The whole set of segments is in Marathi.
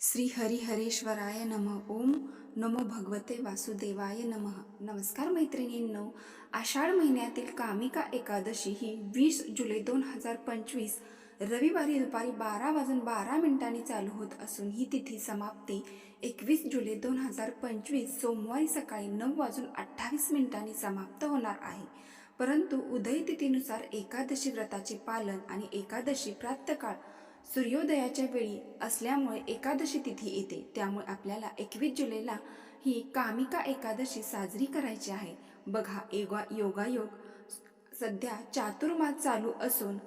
श्री हरिहरेश्वराय नम. ओम नमो भगवते वासुदेवाय नमः. नमस्कार मैत्रिणींनो आषाढ महिन्यातील कामिका एकादशी ही वीस जुलै दोन हजार पंचवीस रविवारी दुपारी बारा वाजून बारा मिनिटांनी चालू होत असून ही तिथी समाप्ती एकवीस जुलै दोन हजार पंचवीस सोमवारी सकाळी नऊ वाजून अठ्ठावीस मिनिटांनी समाप्त होणार आहे. परंतु उदय तिथीनुसार एकादशी व्रताचे पालन आणि एकादशी प्रातकाळ सूर्योदयाच्या वेळी असल्यामुळे एकादशी तिथी येते. त्यामुळे आपल्याला एकवीस जुलैला ही कामिका एकादशी साजरी करायची आहे. बघा योगा योगायोग सध्या चातुर्मास चालू असून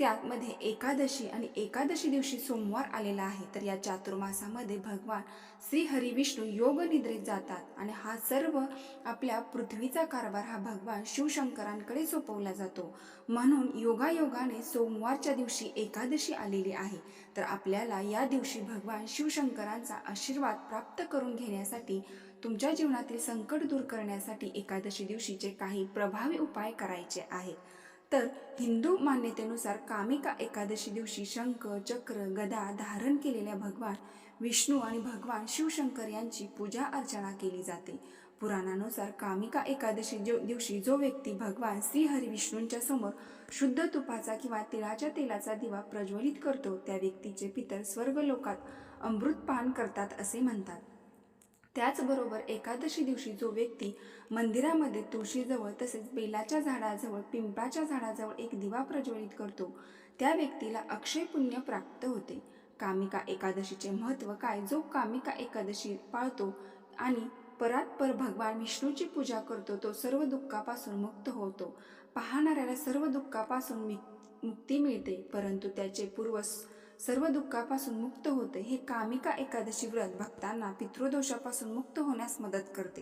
त्यामध्ये एकादशी आणि एकादशी दिवशी सोमवार आलेला आहे. तर या चातुर्मासामध्ये भगवान श्री हरिविष्णू योग निद्रेत जातात आणि हा सर्व आपल्या पृथ्वीचा कारभार हा भगवान शिवशंकरांकडे सोपवला जातो. म्हणून योगायोगाने सोमवारच्या दिवशी एकादशी आलेली आहे. तर आपल्याला या दिवशी भगवान शिवशंकरांचा आशीर्वाद प्राप्त करून घेण्यासाठी तुमच्या जीवनातील संकट दूर करण्यासाठी एकादशी दिवशीचे काही प्रभावी उपाय करायचे आहेत. तर हिंदू मान्यतेनुसार कामिका एकादशी दिवशी शंख चक्र गदा धारण केलेल्या भगवान विष्णू आणि भगवान शिवशंकर यांची पूजा अर्चना केली जाते. पुराणानुसार कामिका एकादशी जो दिवशी जो व्यक्ती भगवान श्रीहरिविष्णूंच्या समोर शुद्ध तुपाचा किंवा तिळाच्या तेलाचा दिवा प्रज्वलित करतो त्या व्यक्तीचे पितर स्वर्ग लोकात अमृतपान करतात असे म्हणतात. त्याचबरोबर एकादशी दिवशी जो व्यक्ती मंदिरामध्ये तुळशीजवळ तसेच बेलाच्या झाडाजवळ पिंपळाच्या झाडाजवळ एक दिवा प्रज्वलित करतो त्या व्यक्तीला अक्षय पुण्य प्राप्त होते. कामिका एकादशीचे महत्त्व काय? जो कामिका एकादशी पाळतो आणि परात्पर भगवान विष्णूची पूजा करतो तो सर्व दुःखापासून मुक्त होतो. पाहणाऱ्याला सर्व दुःखापासून मुक्ती मिळते परंतु त्याचे पूर्वस सर्व दुःखापासून मुक्त होते हे कामिका एकादशी व्रत भक्तांना पितृदोषापासून मुक्त होण्यास मदत करते.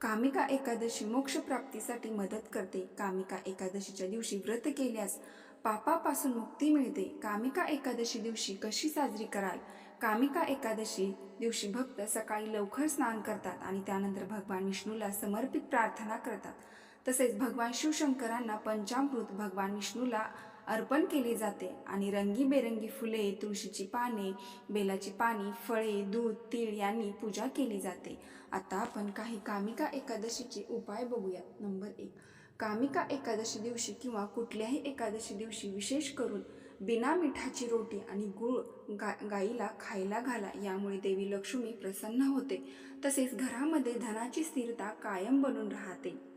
कामिका एकादशी मोक्ष प्राप्तीसाठी मदत करते. कामिका एकादशीच्या दिवशी व्रत केल्यास पापापासून मुक्ती मिळते. कामिका एकादशी दिवशी कशी साजरी कराल? कामिका एकादशी दिवशी भक्त सकाळी लवकर स्नान करतात आणि त्यानंतर भगवान विष्णूला समर्पित प्रार्थना करतात. तसेच भगवान शिवशंकरांना पंचामृत भगवान विष्णूला अर्पण केली जाते आणि रंगीबेरंगी फुले तुळशीची पाने बेलाची पाने फळे दूध तीळ यांनी पूजा केली जाते. आता आपण काही कामिका एकादशीचे उपाय बघूयात. नंबर एक कामिका एकादशी दिवशी किंवा कुठल्याही एकादशी दिवशी विशेष करून बिना मिठाची रोटी आणि गूळ गा गाईला खायला घाला यामुळे देवी लक्ष्मी प्रसन्न होते. तसेच घरामध्ये धनाची स्थिरता कायम बनून राहते.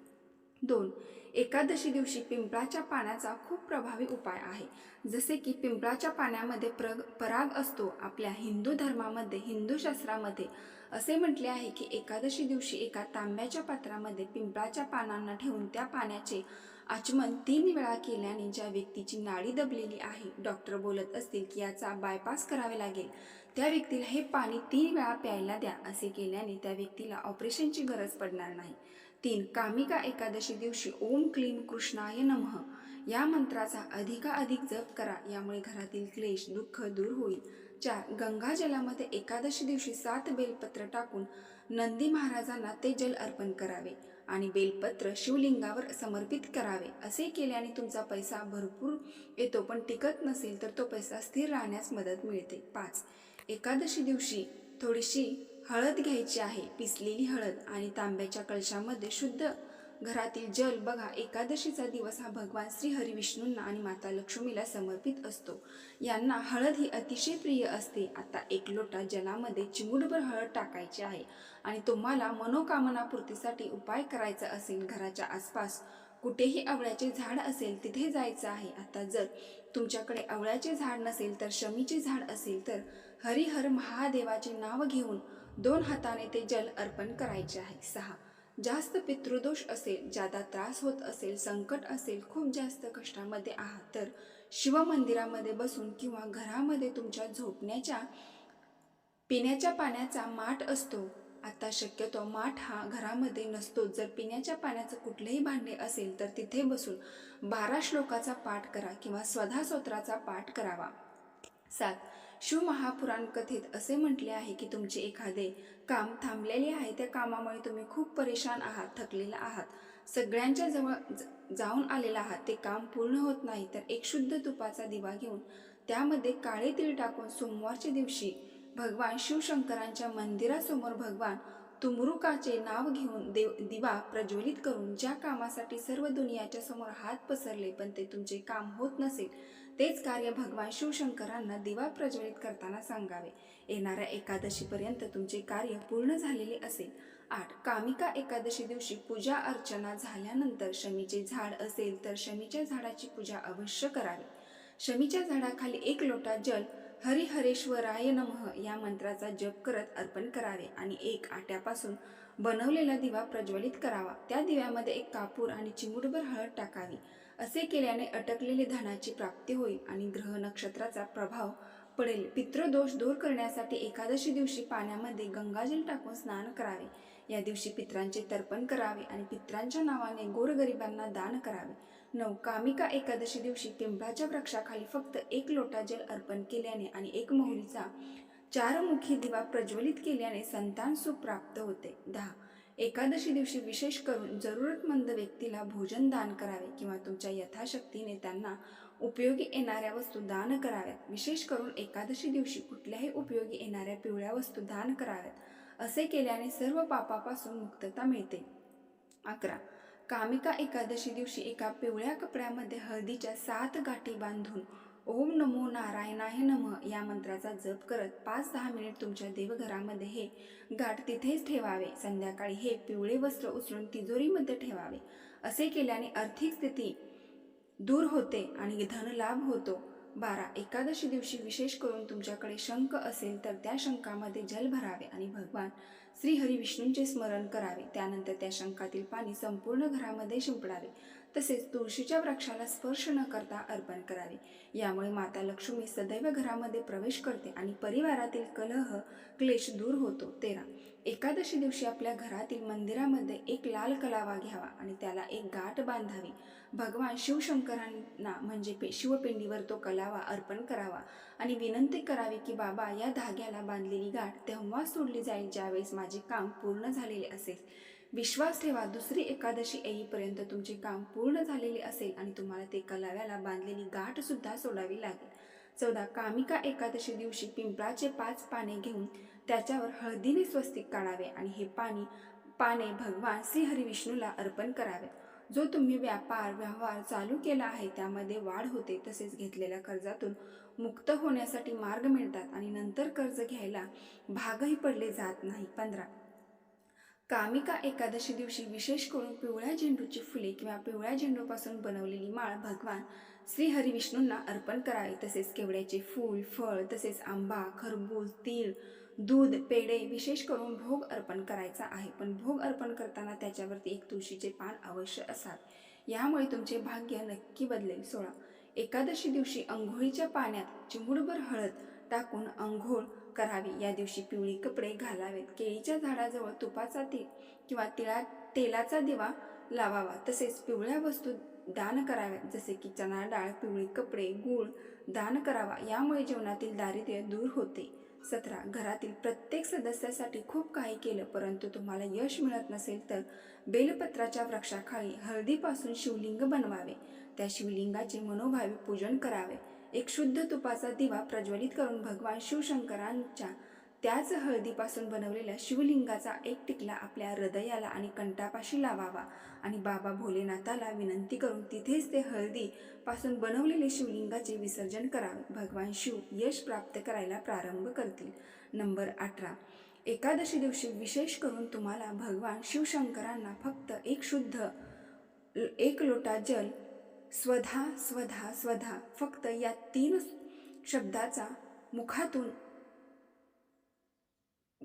दोन. एकादशी दिवशी पिंपळाच्या पाण्याचा खूप प्रभावी उपाय आहे. जसे की पिंपळाच्या पाण्यामध्ये प्रग पराग असतो आपल्या हिंदू धर्मामध्ये हिंदू शास्त्रामध्ये. असे म्हटले आहे की एकादशी दिवशी एका तांब्याच्या पात्रामध्ये पिंपळाच्या पानांना ठेवून त्या पाण्याचे आचमन तीन वेळा केल्याने ज्या व्यक्तीची नाडी दबलेली आहे डॉक्टर बोलत असतील की याचा बायपास करावे लागेल. त्या व्यक्तीला हे पाणी तीन वेळा प्यायला द्या असे केल्याने त्या व्यक्तीला ऑपरेशनची गरज पडणार नाही. तीन कामिका एकादशी दिवशी ओम क्लीम कृष्णाय नमः. या मंत्राचा अधिकाधिक जप करा यामुळे घरातील क्लेश दुःख दूर होईल. चार गंगा जलामध्ये एकादशी दिवशी सात बेलपत्र टाकून नंदी महाराजांना ते जल अर्पण करावे आणि बेलपत्र शिवलिंगावर समर्पित करावे. असे केल्याने तुमचा पैसा भरपूर येतो पण टिकत नसेल तर तो पैसा स्थिर राहण्यास मदत मिळते. पाच एकादशी दिवशी थोडीशी हळद घ्यायची आहे. पिसलेली हळद आणि तांब्याच्या कळशामध्ये शुद्ध. घरातील जल बघा एकादशीचा दिवस हा भगवान श्री हरिविष्णूंना आणि माता लक्ष्मीला समर्पित असतो. यांना हळद ही अतिशय प्रिय असते. आता एक लोटा जलामध्ये चिमूटभर हळद टाकायची आहे आणि तुम्हाला मनोकामनापूर्तीसाठी उपाय करायचा असेल घराच्या आसपास. कुठेही आवळ्याचे झाड असेल तिथे जायचं आहे. आता जर तुमच्याकडे आवळ्याचे झाड नसेल तर शमीचे झाड असेल तर हरिहर महादेवाचे नाव घेऊन दोन हाताने ते जल अर्पण करायचे आहे. सहा. जास्त पितृदोष असेल ज्यादा त्रास होत असेल संकट असेल खूप जास्त कष्टामध्ये आहात तर शिवमंदिरामध्ये बसून किंवा घरामध्ये तुमच्या झोपण्याच्या पिण्याच्या पाण्याचा माठ असतो. आता शक्यतो माठ हा घरामध्ये नसतो. जर पिण्याच्या पाण्याचं कुठलेही भांडे असेल तर तिथे बसून बारा श्लोकाचा पाठ करा किंवा स्वधा स्तोत्राचा पाठ करावा. सात. शिवमहापुराण कथेत असे म्हटले आहे की तुमचे एखादे काम थांबलेले आहे त्या कामामुळे तुम्ही खूप परेशान आहात थकलेला आहात. सगळ्यांच्या जवळ जाऊन आलेला आहात ते काम पूर्ण होत नाही तर एक शुद्ध तुपाचा दिवा घेऊन त्यामध्ये काळे तीळ टाकून सोमवारच्या दिवशी भगवान शिवशंकरांच्या मंदिरासमोर भगवान तुमरुकाचे नाव घेऊन देव दिवा प्रज्वलित करून ज्या कामासाठी सर्व दुनियाच्या समोर हात पसरले पण ते तुमचे काम होत नसेल तेच कार्य भगवान शिवशंकरांना दिवा प्रज्वलित करताना सांगावे. येणाऱ्या एकादशीपर्यंत तुमचे कार्य पूर्ण झालेले असेल. आठ कामिका एकादशी दिवशी पूजा अर्चना झाल्यानंतर शमीचे झाड असेल तर शमीच्या झाडाची पूजा अवश्य करावी. शमीच्या झाडाखाली एक लोटा जल हरिहरेश्वराय नमः या मंत्राचा जप करत अर्पण करावे आणि एक आट्यापासून बनवलेला दिवा प्रज्वलित करावा. त्या दिव्यामध्ये एक कापूर आणि चिमूटभर हळद टाकावी. असे केल्याने अटकलेले धनाची प्राप्ती होईल आणि ग्रह नक्षत्राचा प्रभाव पडेल. पितृदोष दूर करण्यासाठी एकादशी दिवशी पाण्यामध्ये गंगाजल टाकून स्नान करावे. या दिवशी पित्रांचे तर्पण करावे आणि पित्रांच्या नावाने गोरगरिबांना दान करावे. नऊ कामिका एकादशी दिवशी पिंपळाच्या वृक्षाखाली फक्त एक लोटा जल अर्पण केल्याने आणि एक मोहरीचा चारमुखी दिवा प्रज्वलित केल्याने संतान सुख प्राप्त होते. दहा. एकादशी दिवशी विशेष करून जरूरतमंद व्यक्तीला भोजन दान करावे किंवा तुमच्या यथाशक्तीने त्यांना उपयोगी येणाऱ्या वस्तू दान कराव्यात. विशेष करून एकादशी दिवशी कुठल्याही उपयोगी येणाऱ्या पिवळ्या वस्तू दान कराव्यात असे केल्याने सर्व पापापासून मुक्तता मिळते. अकरा. कामिका एकादशी दिवशी एका पिवळ्या कपड्यामध्ये हळदीच्या सात गाठी बांधून ओम नमो नारायणाय नम या मंत्राचा जप करत पाच दहा मिनिट तुमच्या देवघरामध्ये हे गाठ तिथेच ठेवावे. संध्याकाळी हे पिवळे वस्त्र उचलून तिजोरीमध्ये ठेवावे. असे केल्याने आर्थिक स्थिती दूर होते आणि धनलाभ होतो. बारा एकादशी दिवशी विशेष करून तुमच्याकडे शंख असेल तर त्या शंखामध्ये जल भरावे आणि भगवान श्री हरी विष्णूंचे स्मरण करावे. त्यानंतर त्या शंखातील पाणी संपूर्ण घरामध्ये शिंपडावे. तसेच तुळशीच्या वृक्षाला स्पर्श न करता अर्पण करावे. यामुळे माता लक्ष्मी सदैव घरामध्ये प्रवेश करते आणि परिवारातील कलह क्लेश दूर होतो. तेरा. एकादशी दिवशी आपल्या घरातील मंदिरामध्ये एक लाल कलावा घ्यावा आणि त्याला एक गाठ बांधावी. भगवान शिवशंकरांना म्हणजे पे शिवपिंडीवर तो कलावा अर्पण करावा आणि विनंती करावी की बाबा या धाग्याला बांधलेली गाठ तेव्हा सोडली जाईल ज्यावेळेस माझे काम पूर्ण झालेले असेल. विश्वास ठेवा दुसरी एकादशी येईपर्यंत तुमचे काम पूर्ण झालेले असेल आणि तुम्हाला ते कलाव्याला बांधलेली गाठ सुद्धा सोडावी लागेल. चौदा कामिका एकादशी दिवशी पिंपळाचे पाच पाने घेऊन त्याच्यावर हळदीने स्वस्तिक काढावे आणि हे पाणी पाने भगवान श्री अर्पण करावे. जो तुम्ही व्यापार व्यवहार चालू केला आहे त्यामध्ये वाढ होते तसेच घेतलेल्या कर्जातून मुक्त होण्यासाठी मार्ग मिळतात आणि नंतर कर्ज घ्यायला भागही पडले जात नाही. पंधरा कामिका एकादशी दिवशी विशेष करून पिवळ्या झेंडूची फुले किंवा पिवळ्या झेंडूपासून बनवलेली माळ भगवान श्री हरिविष्णूंना अर्पण करावे. तसेच केवड्याचे फूल फळ तसेच आंबा खरबूज तीळ दूध पेढे विशेष करून भोग अर्पण करायचा आहे. पण भोग अर्पण करताना त्याच्यावरती एक तुळशीचे पान अवश्य असावे. यामुळे तुमचे भाग्य नक्की बदलेल. सोळा. एकादशी दिवशी अंघोळीच्या पाण्यात चिमुडभर हळद टाकून अंघोळ करावी. या दिवशी पिवळी कपडे घालावेत. केळीच्या झाडाजवळ तुपाचा तेल किंवा तिळा तेलाचा दिवा लावावा. तसेच पिवळ्या वस्तू दान कराव्यात. जसे की चणा डाळ पिवळी कपडे गूळ दान करावा. यामुळे जीवनातील दारिद्र्य दूर होते. सतरा. घरातील प्रत्येक सदस्यासाठी खूप काही केलं परंतु तुम्हाला यश मिळत नसेल तर बेलपत्राच्या वृक्षाखाली हळदीपासून शिवलिंग बनवावे. त्या शिवलिंगाचे मनोभावी पूजन करावे. एक शुद्ध तुपाचा दिवा प्रज्वलित करून भगवान शिवशंकरांच्या त्याच हळदीपासून बनवलेल्या शिवलिंगाचा एक टिकला आपल्या हृदयाला आणि कंठापाशी लावावा आणि बाबा भोलेनाथाला विनंती करून तिथेच ते हळदीपासून बनवलेले शिवलिंगाचे विसर्जन करावे. भगवान शिव यश प्राप्त करायला प्रारंभ करतील. नंबर अठरा. एकादशी दिवशी विशेष करून तुम्हाला भगवान शिवशंकरांना फक्त एक शुद्ध एक लोटा जल स्वधा स्वधा स्वधा. फक्त या तीन शब्दाचा मुखातून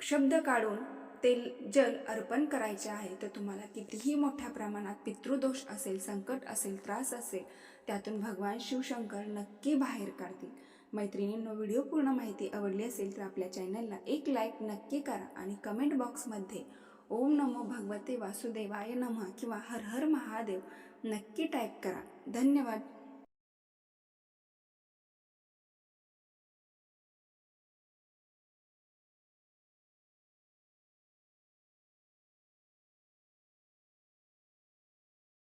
शब्द काढून ते जल अर्पण करायचे आहे. तर तुम्हाला कितीही मोठ्या प्रमाणात पितृदोष असेल संकट असेल त्रास असेल त्यातून भगवान शिवशंकर नक्की बाहेर काढतील. मैत्रिणींनो व्हिडिओ पूर्ण माहिती आवडली असेल तर आपल्या चॅनलला एक लाईक नक्की करा आणि कमेंट बॉक्समध्ये ओम नमो भगवते वासुदेवाय नमः किंवा हर हर महादेव नक्की टाईप करा. धन्यवाद.